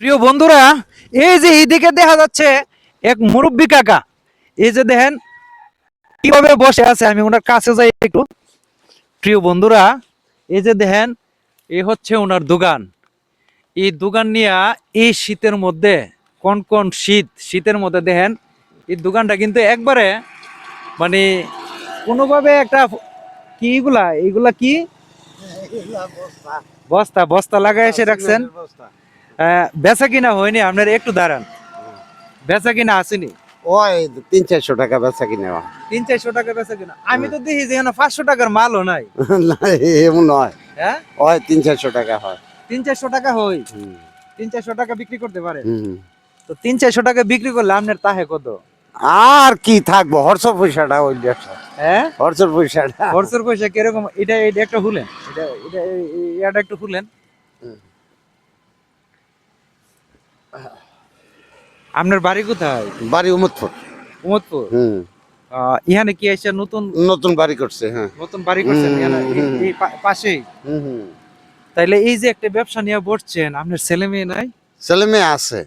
প্রিয় বন্ধুরা এই যে এইদিকে দেখা যাচ্ছে এক মুরব্বী কাকা। এই যে দেখেন কীভাবে বসে আছে আমি ওনার কাছে যাই একটু। প্রিয় বন্ধুরা এই যে দেখেন এই হচ্ছে ওনার দোকান। এই দোকান নিয়ে এই শীতের মধ্যে কোন কোন শীত শীতের মধ্যে দেখেন এই দোকানটা কিন্তু একবারে মানে কোনোভাবে একটা কি এগুলা? এগুলা কি? বস্তা। বস্তা লাগাই এসে রাখছেন। আহ, বেচা কিনা হয়নি আপনার একটু দাঁড়ান। বেচা কিনা আসেনি। ওই তিন চারশো টাকা বেচা কিনে। তিন চারশো টাকা বেচা কিনা। আমি তো দেখি যে এখানে পাঁচশো টাকার মালও নাই। না এমন নয়। হ্যাঁ? ওই তিন চারশো টাকা হয়। তিন চারশো টাকা হুম, তিন চারশো টাকা বিক্রি করতে পারে? তো তিন চারশো টাকা বিক্রি করলে আপনার তাহে কত? আর কি থাকব? হর্ষ পয়সাটা ওই দেড়শো। হ্যাঁ? হর্ষর পয়সাটা। খরচের পয়সা কীরকম? এটা এটা একটা হুলেন। এটা এটা এটা একটু হুলেন। আপনার বাড়ি কোথায়? বাড়ি উমদপুর। উমদপুর? হুম। ইহানে কি এসে নতুন নতুন বাড়ি করছে হ্যাঁ। নতুন বাড়ি ইহানে? এই- হুম, হুম। তাইলে এই যে একটা ব্যবসা নিয়ে বসছেন আপনার ছেলে মেয়ে নাই? ছেলে মেয়ে আছে।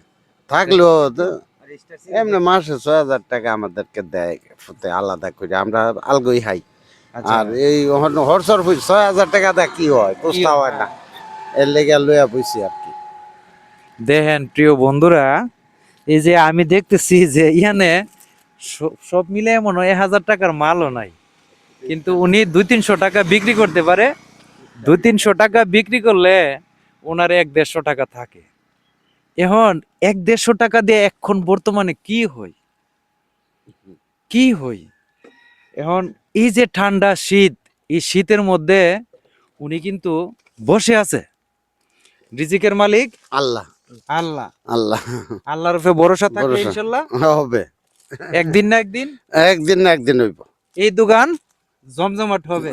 থাকলেও তো এমনি মাসে ছয় হাজার টাকা আমাদেরকে দেয় আলাদা করে। আমরা আলগই হাই আচ্ছা। আর এই হর- হর্ষর ছয় হাজার টাকা দেয় কি হয়? পোস্তা হয়? না। এর লেগে লইয়া বইছি আর দেখেন প্রিয় বন্ধুরা, এই যে আমি দেখতেছি যে ইহানে সব মিলে মনে হয় এক হাজার টাকার মালও নাই। কিন্তু উনি দুই তিনশো টাকা বিক্রি করতে পারে। দুই তিনশো টাকা বিক্রি করলে ওনার এক দেড়শো টাকা থাকে। এখন এক দেড়শো টাকা দিয়ে এখন বর্তমানে কি হয়? কি হই এখন এই যে ঠান্ডা শীত, এই শীতের মধ্যে উনি কিন্তু বসে আছে। রিজিকের মালিক আল্লাহ। আল্লাহ। আল্লাহ। আল্লাহর উপরে ভরসা। ইনশাল্লাহ হবে। একদিন না একদিন একদিন না একদিন হইব। এই দোকান জমজমাট হবে।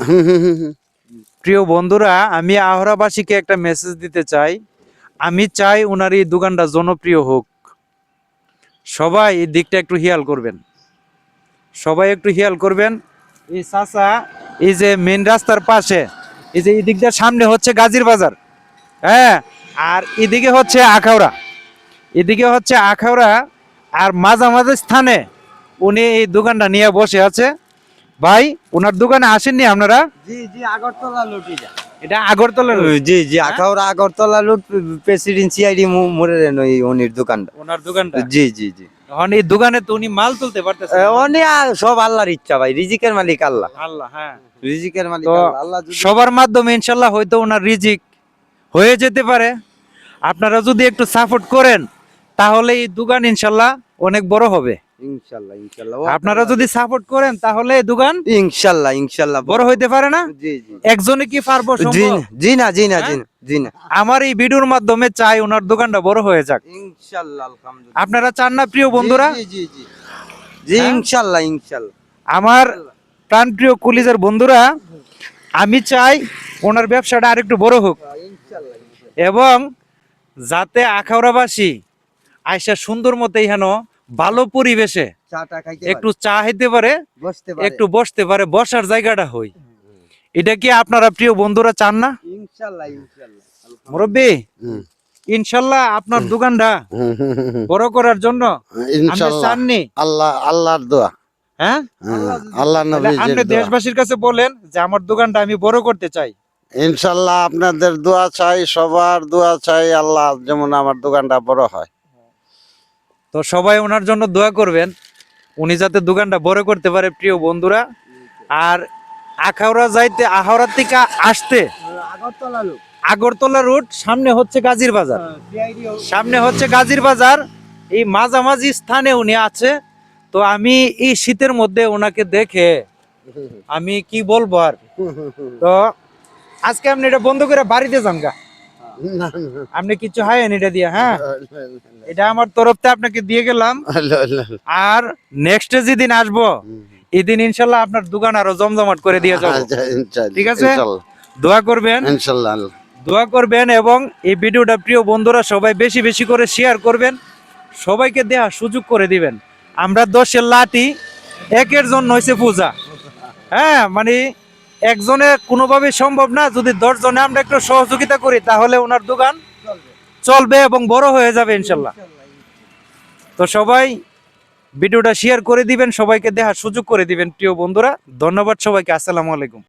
প্রিয় বন্ধুরা আমি আহরাবাসীকে একটা মেসেজ দিতে চাই। আমি চাই ওনার এই দোকানটা জনপ্রিয় হোক। সবাই এই দিকটা একটু হিয়াল করবেন। সবাই একটু হিয়াল করবেন। এই চাচা এই যে মেন রাস্তার পাশে এই যে এই দিকটা সামনে হচ্ছে গাজীর বাজার। হ্যাঁ আর এদিকে হচ্ছে আখাউড়া। এদিকে হচ্ছে আখাউড়া আর মাঝামাঝি স্থানে উনি এই দোকানটা নিয়ে বসে আছে। ভাই ওনার দোকানে আসেননি আপনারা? জি জি আগরতলা লুটি এটা আগরতলার জি জি আখাউড়া আগরতলা লুট প্রেসিডেন্ট সিআইডি মোড়ের ওই অনির দোকানটা। ওনার দোকানটা? জি জি জি। এখন এই দোকানে তো উনি মাল তুলতে পারতেছে না। অনি সব আল্লাহর ইচ্ছা ভাই রিজিকের মালিক আল্লাহ। আল্লাহ হ্যাঁ। রিজিকের মালিক আল্লাহ সবার মাধ্যমে ইনশাল্লাহ হয়তো ওনার রিজিক হয়ে যেতে পারে। আপনারা যদি একটু সাপোর্ট করেন তাহলে এই দোকান ইনশাল্লাহ অনেক বড় হবে। ইনশাল্লাহ ইনশাল্লাহ। আপনারা যদি সাপোর্ট করেন তাহলে দোকান ইনশাল্লাহ ইনশাল্লাহ। বড় হইতে পারে না? জি জি। একজনে কি পারব জি সম্ভব? না, জি না জি না জি হ্যাঁ? না। আমার এই ভিডিওর মাধ্যমে চাই ওনার দোকানটা বড় হয়ে যাক। ইনশাল্লাহ আলহামদুলিল্লাহ। আপনারা চান না প্রিয় বন্ধুরা? জি জি জি জি। হ্যাঁ? ইনশাল্লাহ ইনশাল্লাহ। আমার প্রাণপ্রিয় কলিজার বন্ধুরা আমি চাই ওনার ব্যবসাটা আরেকটু বড় হোক। এবং যাতে আখাউড়াবাসী আইসা সুন্দর মতো হেন ভালো পরিবেশে একটু চা হইতে পারে একটু বসতে পারে বসার জায়গাটা হই। এটা কি আপনারা প্রিয় বন্ধুরা চান না? মুরব্বী ইনশাল্লাহ আপনার দোকানটা। বড় করার জন্য চাননি। আল্লাহ আল্লাহর দোয়া। হ্যাঁ? হ্যাঁ, আল্লাহ আপনি দেশবাসীর কাছে বলেন যে আমার দোকানটা আমি বড় করতে চাই। ইনশাল্লাহ আপনাদের দোয়া চাই সবার দোয়া চাই আল্লাহ যেমন আমার দোকানটা বড় হয়। তো সবাই ওনার জন্য দোয়া করবেন উনি যাতে দোকানটা বড় করতে পারে প্রিয় বন্ধুরা। আর আখাউড়া যাইতে আহাওড়া থেকে আসতে আগরতলা রোড। সামনে হচ্ছে গাজীর বাজার। সামনে হচ্ছে গাজীর বাজার। এই মাঝামাঝি স্থানে উনি আছে। তো আমি এই শীতের মধ্যে ওনাকে দেখে আমি কি বলব আর? তো আজকে আপনি এটা বন্ধ করে বাড়িতে যান গা আপনি কিছু হায়েন এটা দিয়ে হ্যাঁ? এটা আমার তরফতে আপনাকে দিয়ে গেলাম। আর নেক্সট যেদিন আসব এদিন ইনশাল্লাহ আপনার দোকান আরও জমজমাট করে দিয়ে যাব। আচ্ছা, ঠিক আছে? দোয়া করবেন। ইনশাল্লাহ। দোয়া করবেন এবং এই ভিডিওটা প্রিয় বন্ধুরা সবাই বেশি বেশি করে শেয়ার করবেন। সবাইকে দেয়া সুযোগ করে দিবেন। আমরা দশের লাঠি একের জন্য হয়েছে পূজা। হ্যাঁ মানে একজনে কোনোভাবে সম্ভব না, যদি দশ জনে আমরা একটু সহযোগিতা করি, তাহলে ওনার দোকান চলবে এবং বড় হয়ে যাবে ইনশাল্লাহ। তো সবাই ভিডিওটা শেয়ার করে দিবেন, সবাইকে দেখার সুযোগ করে দিবেন, প্রিয় বন্ধুরা। ধন্যবাদ সবাইকে, আসসালামু আলাইকুম।